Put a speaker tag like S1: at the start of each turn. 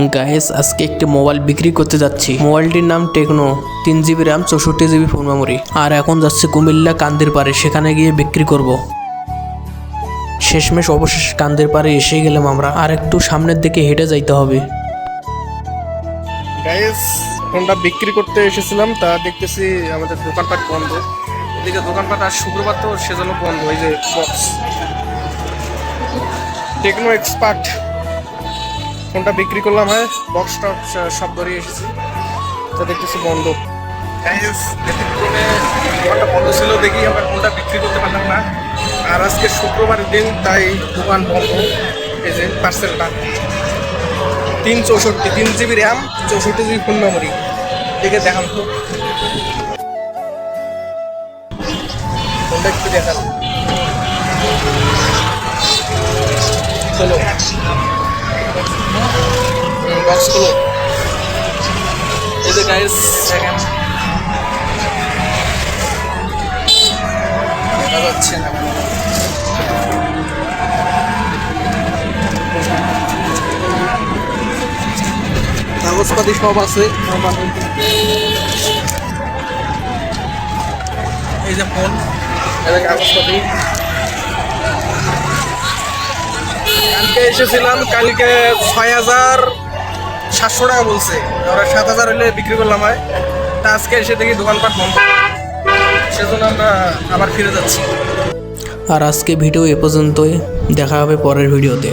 S1: Guys আজকে একটি mobile বিক্রি করতে যাচ্ছি। মোবাইলটির নাম টেকনো, তিন জিবি র্যাম চৌষট্টি জিবি ফোন মেমোরি আর এখন যাচ্ছে কুমিল্লা কান্দির পাড়ে, সেখানে গিয়ে বিক্রি করব। শেষমেশ অবশেষ কান্দের পাড়ে এসে গেলাম আমরা। আর একটু সামনের দিকে হেঁটে যাইতে হবে।
S2: গাইস ফোনটা বিক্রি করতে এসেছিলাম, তা দেখতেছি আমাদের দোকানপাট বন্ধ। এদিকে দোকানপাট আর শুক্রবার তো সেজন্য বন্ধ ওই যে বক্স টেকনো এক্সপার্ট ফোনটা বিক্রি করলাম, হয় বক্স টক্স সব ধরিয়ে এসেছি। তা দেখতেছি বন্ধ। দোকানটা বন্ধ ছিল, দেখি আমরা ফোনটা বিক্রি করতে পারলাম না। আর আজকে শুক্রবারের দিন, তাই দোকান বন্ধ। এই যে পার্সেলটা তিন চৌষট্টি, তিন জিবি র্যাম চৌষট্টি জিবি ফোন মেমোরি দেখে দেখান তো। ফোনটা একটু দেখান। চলো। বক্স খোলো এই যে গাইস দেখেন। দেখা যাচ্ছে না কাগজপাতি সব আছে। এই যে ফোন যে কাগজপাতি। কালকে এসেছিলাম, কালকে ছয় হাজার সাতশো টাকা বলছে। আমরা সাত হাজার হলে বিক্রি করলাম হয় তা আজকে এসে দেখি দোকানপাট বন্ধ। সেজন্য আমরা আবার ফিরে যাচ্ছি।
S1: আর আজকে ভিডিও এ পর্যন্তই। দেখা হবে পরের ভিডিওতে।